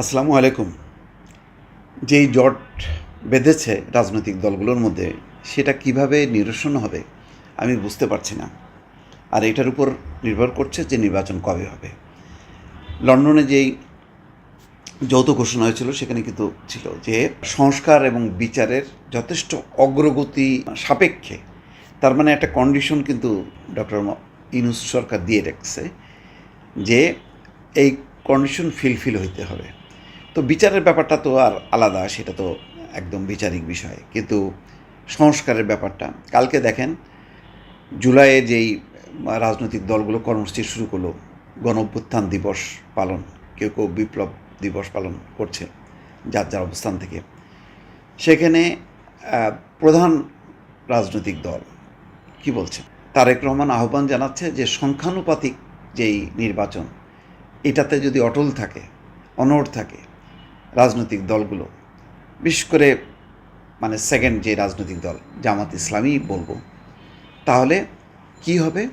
আসসালামু আলাইকুম। যেই জট বেঁধেছে রাজনৈতিক দলগুলোর মধ্যে, সেটা কীভাবে নিরসন হবে আমি বুঝতে পারছি না। আর এটার উপর নির্ভর করছে যে নির্বাচন কবে হবে। লন্ডনে যেই যৌথ ঘোষণা হয়েছিল, সেখানে কিন্তু ছিল যে সংস্কার এবং বিচারের যথেষ্ট অগ্রগতি সাপেক্ষে, তার মানে একটা কন্ডিশন কিন্তু ডক্টর ইনুস সরকার দিয়ে রেখেছে যে এই কন্ডিশন ফিলফিল হইতে হবে। তো বিচারের ব্যাপারটা তো আর আলাদা, সেটা তো একদম বিচারিক বিষয়। কিন্তু সংস্কারের ব্যাপারটা, কালকে দেখেন জুলাইয়ে যেই রাজনৈতিক দলগুলো কর্মসূচি শুরু করল গণ দিবস পালন, কেউ কেউ বিপ্লব দিবস পালন করছে, যার যার অবস্থান থেকে। সেখানে প্রধান রাজনৈতিক দল কি বলছে? তারেক রহমান আহ্বান জানাচ্ছে যে সংখ্যানুপাতিক যেই নির্বাচন, এটাতে যদি অটল থাকে, অনড় থাকে রাজনৈতিক দলগুলো, বিশেষ করে মানে সেকেন্ড যে রাজনৈতিক দল, জামাত ইসলামী বলব, তাহলে কি হবে?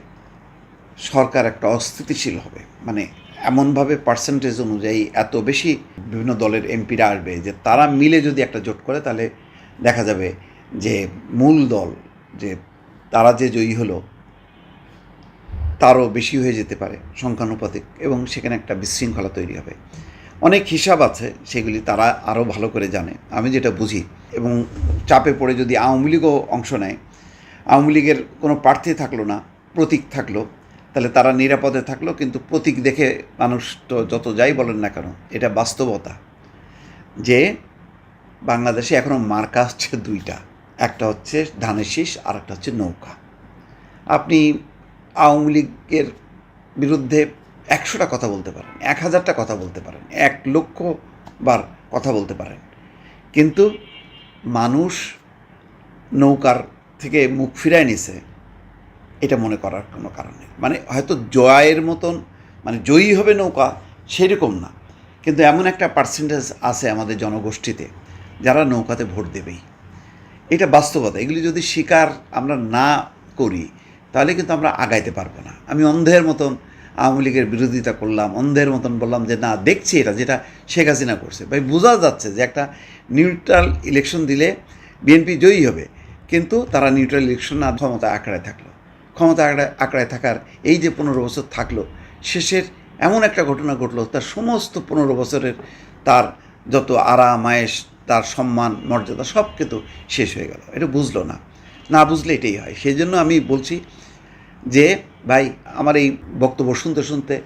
সরকার একটা অস্থিতিশীল হবে। মানে এমনভাবে পার্সেন্টেজ অনুযায়ী এত বেশি বিভিন্ন দলের এমপিরা আসবে যে তারা মিলে যদি একটা জোট করে, তাহলে দেখা যাবে যে মূল দল যে তারা যে জয়ী হলো, তারও বেশি হয়ে যেতে পারে সংখ্যানুপাতিক এবং সেখানে একটা বিশৃঙ্খলা তৈরি হবে। অনেক হিসাব আছে, সেগুলি তারা আরও ভালো করে জানে। আমি যেটা বুঝি, এবং চাপে পড়ে যদি আওয়ামী লীগও অংশ নেয়, আওয়ামী লীগের কোনো প্রার্থী থাকল না, প্রতীক থাকল, তাহলে তারা নিরাপদে থাকল, কিন্তু প্রতীক দেখে মানুষ তো যত যাই বলেন না কেন, এটা বাস্তবতা। যে বাংলাদেশে এখনও মার্কা হচ্ছে দুইটা, একটা হচ্ছে ধানের শীষ, আর একটা হচ্ছে নৌকা। আপনি আওয়ামী লীগের বিরুদ্ধে একশোটা কথা বলতে পারেন, এক হাজারটা কথা বলতে পারেন, এক লক্ষ বার কথা বলতে পারেন। কিন্তু মানুষ নৌকার থেকে মুখ ফিরায় নিছে, এটা মনে করার কোনো কারণ নেই। মানে হয়তো জয়ের মতন মানে জয়ী হবে নৌকা, সেরকম না। কিন্তু এমন একটা পার্সেন্টেজ আছে আমাদের জনগোষ্ঠীতে, যারা নৌকাতে ভোট দেবেই। এটা বাস্তবতা, এগুলি যদি স্বীকার আমরা না করি, তাহলে কিন্তু আমরা আগাইতে পারব না। আমি অন্ধের মতন আওয়ামী লীগের বিরোধিতা করলাম, অন্ধের মতন বললাম যে না, দেখছি এটা যেটা শেখ হাসিনা করছে। ভাই, বোঝা যাচ্ছে যে একটা নিউট্রাল ইলেকশন দিলে বিএনপি জয়ী হবে, কিন্তু তারা নিউট্রাল ইলেকশন না ক্ষমতা আঁকড়ায় থাকল। ক্ষমতা আঁকড়ায় আঁকড়ায় থাকার এই যে পনেরো বছর থাকল, শেষের এমন একটা ঘটনা ঘটলো, তার সমস্ত পনেরো বছরের তার যত আরাম আয়েস তার সম্মান, মর্যাদা সব কিন্তু শেষ হয়ে গেল। এটা বুঝলো না। না বুঝলে এটাই হয়। সেই জন্য আমি বলছি যে, ভাই, আমার এই বক্তব্য শুনতে শুনতে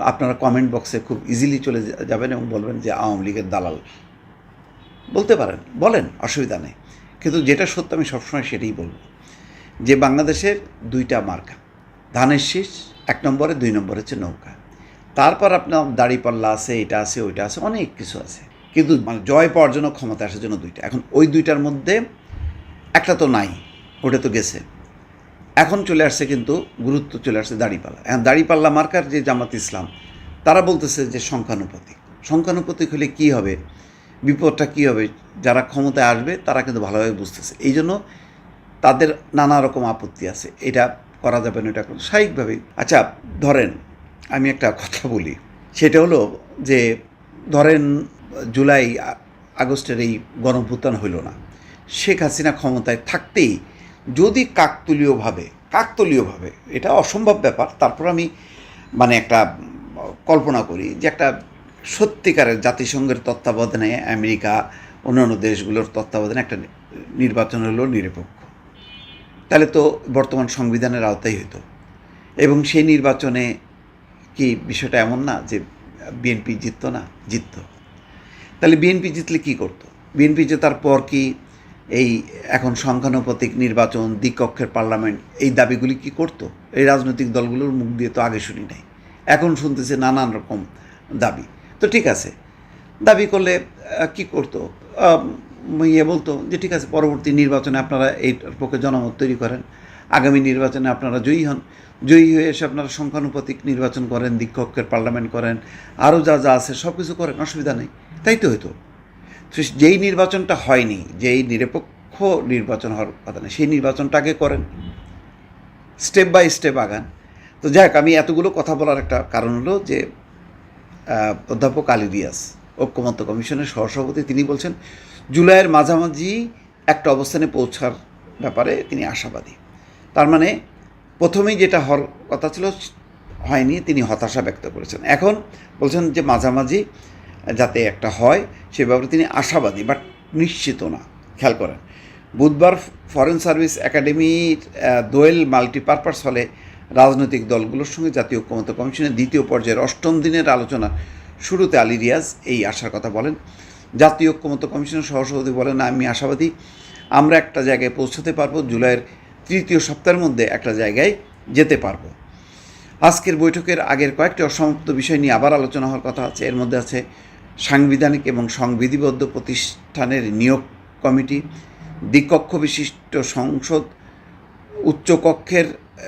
আপনারা কমেন্ট বক্সে খুব ইজিলি চলে যাবেন এবং বলবেন যে, আওয়ামী লীগের দালাল। বলতে পারেন, বলেন, অসুবিধা নেই। কিন্তু যেটা সত্য, আমি সবসময় সেটাই বলব। যে, বাংলাদেশের দুইটা মার্কা, ধানের শীষ, এক নম্বরে, দুই নম্বরে হচ্ছে নৌকা। তারপর আপনার দাড়িপাল্লা আছে, এটা আছে, ওইটা আছে, অনেক কিছু আছে। কিন্তু মানে জয় পাওয়ার জন্য ক্ষমতা আসার জন্য দুইটা। এখন ওই দুইটার মধ্যে একটা তো নাই, ওটা তো গেছে। এখন চলে আসছে কিন্তু গুরুত্ব চলে আসছে দাড়িপাল্লা। এখন দাড়িপাল্লা মার্কার যে জামাত ইসলাম, তারা বলতেছে যে সংখ্যানুপাতিক। সংখ্যানুপাতিক হলে কী হবে? বিপদটা কী হবে? যারা ক্ষমতায় আসবে, তারা কিন্তু ভালোভাবে বুঝতেছে। এই জন্য তাদের নানা রকম আপত্তি আছে। এটা করা যাবে না, এটা স্বাভাবিকভাবেই। আচ্ছা ধরেন, আমি একটা কথা বলি। সেটা হলো যে, ধরেন, জুলাই আগস্টের এই গণভূতান হইল না। শেখ হাসিনা ক্ষমতায় থাকতেই যদি কাকতলীয়ভাবে কাকতলীয়ভাবে, এটা অসম্ভব ব্যাপার, তারপর আমি মানে একটা কল্পনা করি যে একটা সত্যিকারের জাতিসংঘের তত্ত্বাবধানে আমেরিকা, অন্যান্য দেশগুলোর তত্ত্বাবধানে একটা নির্বাচন হলো নিরপেক্ষ। তাহলে তো বর্তমান সংবিধানের আওতাই হতো এবং সেই নির্বাচনে কি বিষয়টা এমন না যে বিএনপি জিততো না? জিততো। তাহলে বিএনপি জিতলে কি করতো? বিএনপি জেতার পর কি এই এখন সংখ্যানুপাতিক নির্বাচন দ্বিকক্ষের পার্লামেন্ট, এই দাবিগুলি কি করতো? এই রাজনৈতিক দলগুলোর মুখ দিয়ে তো আগে শুনি নাই। এখন শুনতেছে নানান রকম দাবি। তো ঠিক আছে, দাবি করলে কি করতো? ইয়ে বলতো যে, ঠিক আছে, পরবর্তী নির্বাচনে আপনারা এইটার পক্ষে জনমত তৈরি করেন। আগামী নির্বাচনে আপনারা জয়ী হন। জয়ী হয়ে এসে আপনারা সংখ্যানুপাতিক নির্বাচন করেন দ্বিকক্ষের পার্লামেন্ট করেন। আরও যা যা আছে সব কিছু করেন, অসুবিধা নেই। তাই তো হতো তো যেই নির্বাচনটা হয়নি, যেই নিরপেক্ষ নির্বাচন হওয়ার কথা সেই নির্বাচনটা আগে করেন। স্টেপ বাই স্টেপ আগান। তো যাক আমি এতগুলো কথা বলার একটা কারণ হলো যে অধ্যাপক আলী রিয়াস ঐক্যমত্য কমিশনের সহসভাপতি, তিনি বলছেন, জুলাইয়ের মাঝামাঝি একটা অবস্থানে পৌঁছার ব্যাপারে তিনি আশাবাদী। তার মানে প্রথমেই যেটা হওয়ার কথা ছিল, হয়নি, তিনি হতাশা ব্যক্ত করেছেন। এখন বলছেন যে, মাঝামাঝি যাতে একটা হয়, সে ব্যাপারে তিনি আশাবাদী বাট নিশ্চিত না। খেয়াল করেন, বুধবার ফরেন সার্ভিস একাডেমির দোয়েল মাল্টিপারপাস হলে রাজনৈতিক দলগুলোর সঙ্গে জাতীয় ঐক্যমত্য কমিশনের দ্বিতীয় পর্যায়ের অষ্টম দিনের আলোচনা শুরুতে আলী রিয়াজ এই আশার কথা বলেন। জাতীয় ঐক্যমত্য কমিশনের সহসভাপতি বলেন, আমি আশাবাদী, আমরা একটা জায়গায় পৌঁছতে পারব, জুলাইয়ের তৃতীয় সপ্তাহের মধ্যে একটা জায়গায় যেতে পারব। আজকের বৈঠকের আগের কয়েকটি অসমাপ্ত বিষয় নিয়ে আবার আলোচনা হওয়ার কথা আছে, এর মধ্যে আছে সাংবিধানিক এবং সংবিধিবদ্ধ প্রতিষ্ঠানের নিয়োগ কমিটি, দ্বিকক্ষ বিশিষ্ট সংসদ, উচ্চকক্ষের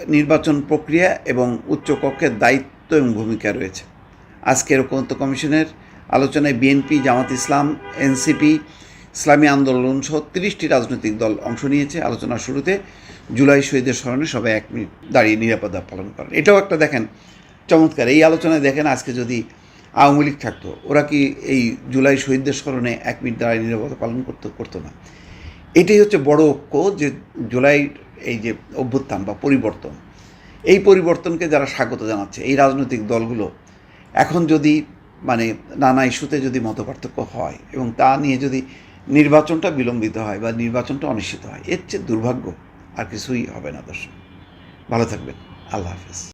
নির্বাচন প্রক্রিয়া এবং উচ্চকক্ষের দায়িত্ব এবং ভূমিকা রয়েছে। আজকের ঐক্যমত্য কমিশনের আলোচনায় বিএনপি, জামাত ইসলাম, এনসিপি, ইসলামী আন্দোলন সহ তিরিশটি রাজনৈতিক দল অংশ নিয়েছে। আলোচনার শুরুতে জুলাই শহীদের স্মরণে সবাই এক মিনিট দাঁড়িয়ে নিরাপত্তা পালন করেন। এটাও একটা দেখেন, চমৎকার। এই আলোচনায় দেখেন, আজকে যদি আওয়ামী লীগ থাকতো। ওরা কি এই জুলাই শহীদদের স্মরণে এক মিনিট দাঁড়িয়ে নিরাপত্তা পালন করতে, করতো না। এটাই হচ্ছে বড় ঐক্য যে জুলাই এই যে অভ্যুত্থান বা পরিবর্তন, এই পরিবর্তনকে যারা স্বাগত জানাচ্ছে, এই রাজনৈতিক দলগুলো এখন যদি মানে নানা ইস্যুতে যদি মতপার্থক্য হয় এবং তা নিয়ে যদি নির্বাচনটা বিলম্বিত হয় বা নির্বাচনটা অনিশ্চিত হয়, এর চেয়ে দুর্ভাগ্য আর কিছুই হবে না দর্শক। ভালো থাকবেন। আল্লাহ হাফেজ।